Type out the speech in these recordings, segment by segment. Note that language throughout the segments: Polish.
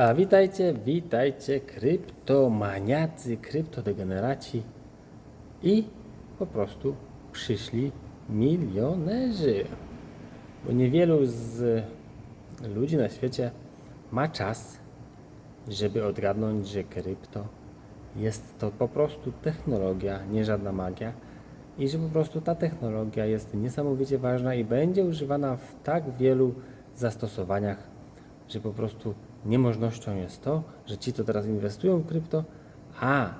A witajcie, witajcie kryptomaniacy, kryptodegeneraci i po prostu przyszli milionerzy. Bo niewielu z ludzi na świecie ma czas, żeby odgadnąć, że krypto jest to po prostu technologia, nie żadna magia. I że po prostu ta technologia jest niesamowicie ważna i będzie używana w tak wielu zastosowaniach, że po prostu niemożnością jest to, że ci, co teraz inwestują w krypto, a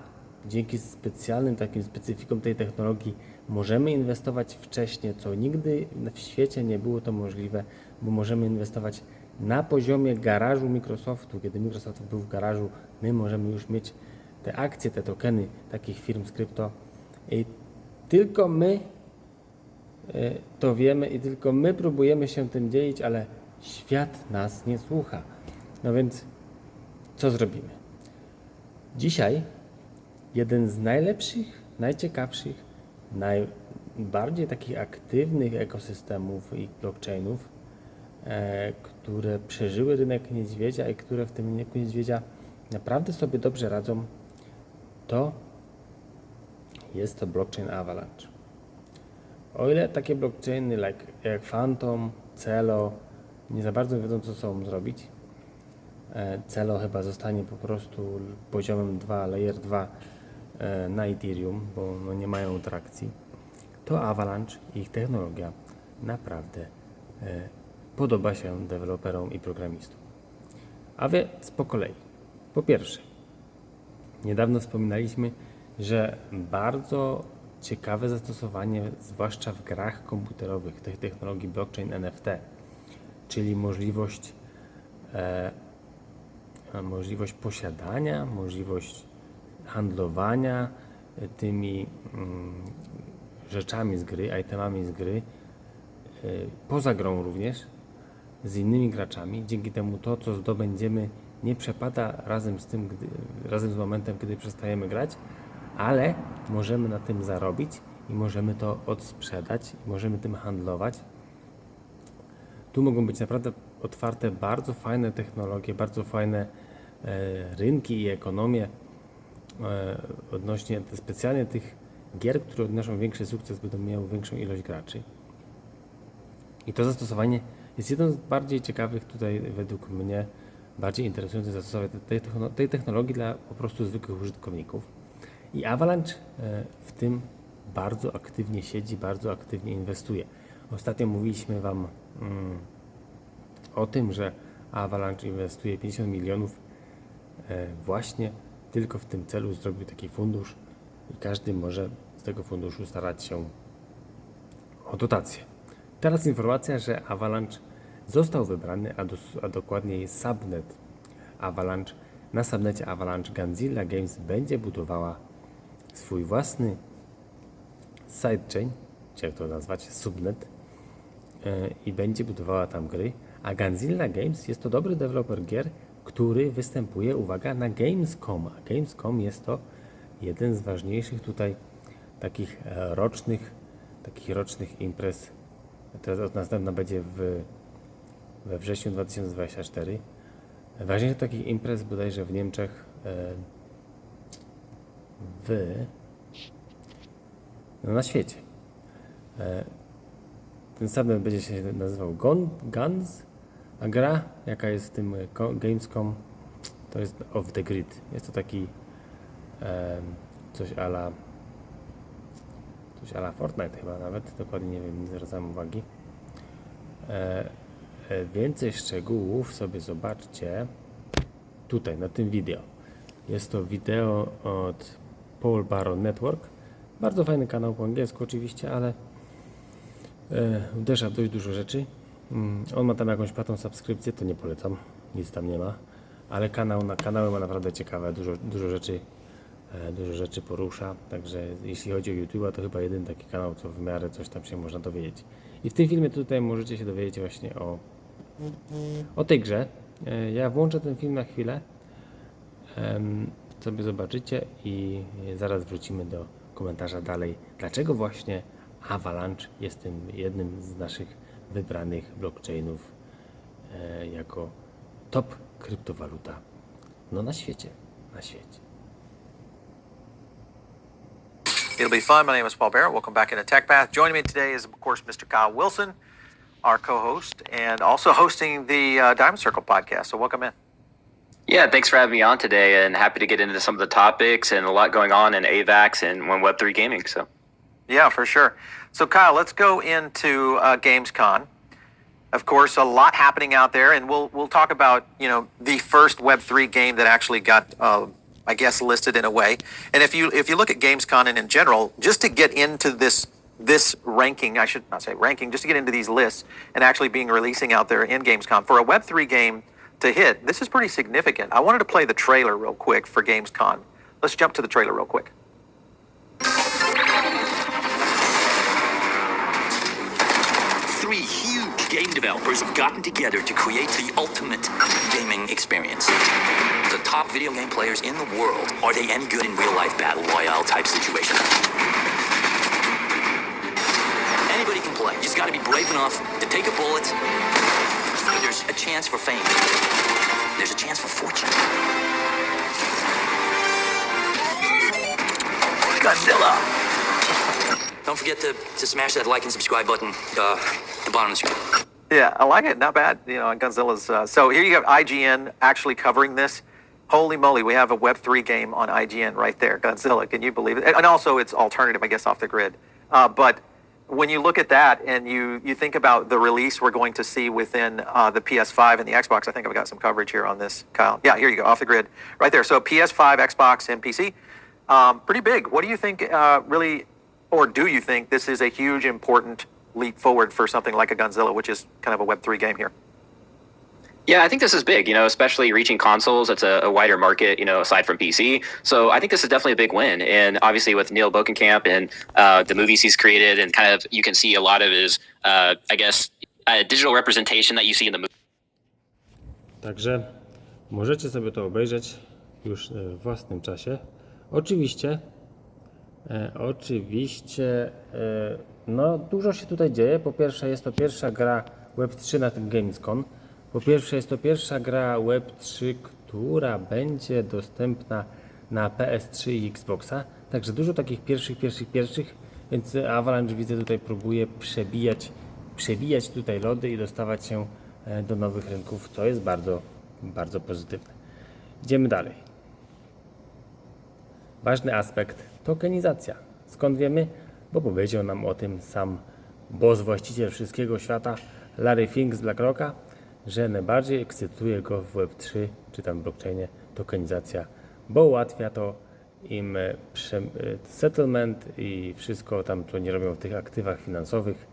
dzięki specjalnym takim specyfikom tej technologii możemy inwestować wcześniej, co nigdy w świecie nie było to możliwe, bo możemy inwestować na poziomie garażu Microsoftu. Kiedy Microsoft był w garażu, my możemy już mieć te akcje, te tokeny takich firm z krypto. I tylko my e, to wiemy i tylko my próbujemy się tym dzielić, ale świat nas nie słucha. No więc co zrobimy? Dzisiaj jeden z najlepszych, najciekawszych, najbardziej takich aktywnych ekosystemów i blockchainów, e, które przeżyły rynek niedźwiedzia i które w tym rynku niedźwiedzia naprawdę sobie dobrze radzą, to jest to blockchain Avalanche. O ile takie blockchainy jak Phantom, Celo nie za bardzo wiedzą, co sobą zrobić, Celo chyba zostanie po prostu poziomem 2, layer 2 e, na Ethereum, bo no nie mają trakcji, to Avalanche i ich technologia naprawdę e, podoba się deweloperom i programistom. A więc po kolei. Po pierwsze, Niedawno wspominaliśmy, że bardzo ciekawe zastosowanie, zwłaszcza w grach komputerowych, tej technologii blockchain NFT, czyli możliwość, e, możliwość posiadania, możliwość handlowania tymi mm, rzeczami z gry, itemami z gry, e, poza grą również, z innymi graczami. Dzięki temu to, co zdobędziemy, nie przepada razem z tym, gdy, razem z momentem, kiedy przestajemy grać, ale możemy na tym zarobić i możemy to odsprzedać, możemy tym handlować. Tu mogą być naprawdę otwarte bardzo fajne technologie, bardzo fajne e, rynki i ekonomie odnośnie specjalnie tych gier, które odnoszą większy sukces, będą miały większą ilość graczy. I to zastosowanie jest jedną z bardziej ciekawych tutaj według mnie bardziej interesujące zastosowanie tej, tej technologii dla po prostu zwykłych użytkowników. I Avalanche e, w tym bardzo aktywnie siedzi, bardzo aktywnie inwestuje. Ostatnio mówiliśmy Wam mm, o tym, że Avalanche inwestuje 50 milionów e, właśnie tylko w tym celu zrobił taki fundusz i każdy może z tego funduszu starać się o dotację. Teraz informacja, że Avalanche został wybrany, a, dos, a dokładniej subnet Avalanche. Na subnecie Avalanche Godzilla Games będzie budowała swój własny sidechain, czy jak to nazwać, subnet i będzie budowała tam gry. A Godzilla Games jest to dobry deweloper gier, który występuje, uwaga, na Gamescom. A Gamescom jest to jeden z ważniejszych tutaj takich e, rocznych, takich rocznych imprez. Teraz następna będzie w we wrześniu 2024. Ważniejsze takich imprez bodajże w Niemczech e, w no na świecie. E, ten sam będzie się nazywał Guns, a gra, jaka jest w tym Gamescom, to jest Off the Grid. Jest to taki coś ala coś ala Fortnite chyba nawet, dokładnie nie wiem, nie zwracam uwagi. E, E, więcej szczegółów sobie zobaczcie tutaj na tym wideo. Jest to wideo od Paul Baron Network. Bardzo fajny kanał po angielsku oczywiście, ale e, uderza w dość dużo rzeczy. Mm, on ma tam jakąś płatną subskrypcję, to nie polecam, nic tam nie ma. Ale kanał na kanały ma naprawdę ciekawe, dużo, dużo rzeczy e, dużo rzeczy porusza, także jeśli chodzi o YouTube, to chyba jeden taki kanał, co w miarę coś tam się można dowiedzieć. I w tym filmie tutaj możecie się dowiedzieć właśnie o o tej grze. E, ja włączę ten film na chwilę, sobie zobaczycie i zaraz wrócimy do komentarza dalej. Dlaczego właśnie Avalanche jest tym jednym z naszych wybranych blockchainów e, jako top kryptowaluta no na świecie, na świecie. It'll be fun. My name is Paul Barrett. Welcome back into Tech Path. Joining me today is, of course, Mr. Kyle Wilson, our co-host, and also hosting the uh, Diamond Circle podcast. So welcome in. Yeah, thanks for having me on today, and happy to get into some of the topics and a lot going on in AVAX and when Web three gaming. So, Yeah, for sure. So Kyle, let's go into uh, GamesCon. Of course, a lot happening out there, and we'll we'll talk about you know the first Web three game that actually got. Uh, I guess listed in a way, and if you if you look at GamesCon and in general, just to get into this this ranking, I should not say ranking, just to get into these lists and actually being releasing out there in Gamescom for a Web three game to hit, this is pretty significant. I wanted to play the trailer real quick for Gamescon. Let's jump to the trailer real quick. Game developers have gotten together to create the ultimate gaming experience. The top video game players in the world. Are they any good in real life battle royale type situation? Anybody can play. You just gotta be brave enough to take a bullet. There's a chance for fame. There's a chance for fortune. Godzilla! Don't forget to, to smash that like and subscribe button uh, the the screen. Yeah, I like it. Not bad. You know, Godzilla's. Uh, so here you have IGN actually covering this. Holy moly, we have a Web3 game on IGN right there. Godzilla. Can you believe it? And also, it's alternative, I guess, off the grid. Uh, but when you look at that and you you think about the release we're going to see within uh, the PS5 and the Xbox, I think I've got some coverage here on this, Kyle. Yeah, here you go, off the grid, right there. So PS5, Xbox, and PC. Um, pretty big. What do you think? Uh, really, or do you think this is a huge, important leap forward for something like a Godzilla, which is kind of a Web3 game here? yeah, I think this is big. You know, especially reaching consoles. It's a, a wider market. You know, aside from PC. So I think this is definitely a big win. And obviously with Neil Bokenkamp and uh, the movies he's created, and kind of you can see a lot of his, uh, I guess, uh, digital representation that you see in the movie. Także możecie sobie to obejrzeć już w własnym czasie. Oczywiście, e, oczywiście, e, no dużo się tutaj dzieje. Po pierwsze jest to pierwsza gra Web3 na tym Gamescom. Po pierwsze jest to pierwsza gra Web3, która będzie dostępna na PS3 i Xboxa. Także dużo takich pierwszych, pierwszych, pierwszych, więc Avalanche widzę tutaj próbuje przebijać, przebijać tutaj lody i dostawać się e, do nowych rynków, co jest bardzo, bardzo pozytywne. Idziemy dalej. Ważny aspekt tokenizacja. Skąd wiemy? Bo powiedział nam o tym sam boss, właściciel wszystkiego świata, Larry Fink z BlackRocka, że najbardziej ekscytuje go w Web3 czy tam blockchainie tokenizacja, bo ułatwia to im e, e, settlement i wszystko tam, co nie robią w tych aktywach finansowych.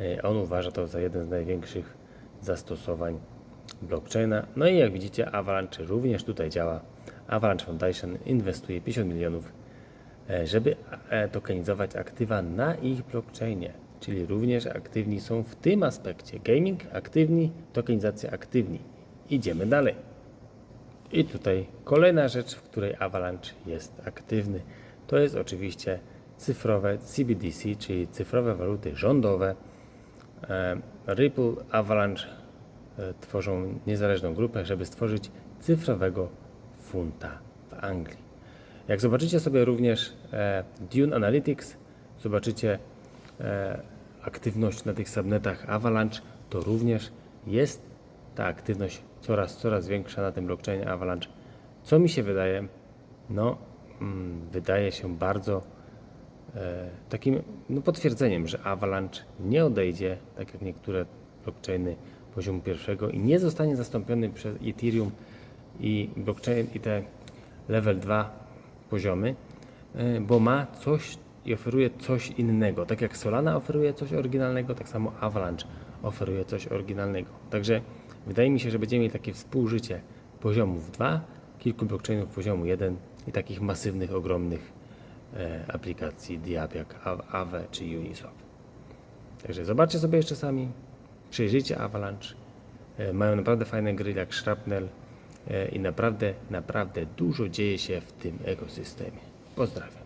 E, On uważa to za jeden z największych zastosowań blockchaina. No i jak widzicie, Avalanche również tutaj działa. Avalanche Foundation inwestuje 50 milionów, e, żeby e, tokenizować aktywa na ich blockchainie. Czyli również aktywni są w tym aspekcie. Gaming aktywni, tokenizacja aktywni. Idziemy dalej. I tutaj kolejna rzecz, w której Avalanche jest aktywny, to jest oczywiście cyfrowe CBDC, czyli cyfrowe waluty rządowe. E, Ripple, Avalanche tworzą niezależną grupę, żeby stworzyć cyfrowego funta w Anglii. Jak zobaczycie sobie również e, Dune Analytics, zobaczycie e, aktywność na tych subnetach Avalanche, to również jest ta aktywność coraz, coraz większa na tym blockchainie Avalanche. Co mi się wydaje? No, mm, wydaje się bardzo e, takim no, potwierdzeniem, że Avalanche nie odejdzie, tak jak niektóre blockchainy poziomu pierwszego i nie zostanie zastąpiony przez Ethereum i blockchain i te level 2 poziomy, e, bo ma coś i oferuje coś innego. Tak jak Solana oferuje coś oryginalnego, tak samo Avalanche oferuje coś oryginalnego. Także wydaje mi się, że będziemy mieli takie współżycie poziomów 2, kilku blockchainów poziomu 1 i takich masywnych, ogromnych e, aplikacji DApp jak Aave czy Uniswap. Także zobaczcie sobie jeszcze sami, przejrzyjcie Avalanche. E, Mają naprawdę fajne gry jak Shrapnel i naprawdę, naprawdę dużo dzieje się w tym ekosystemie. Pozdrawiam.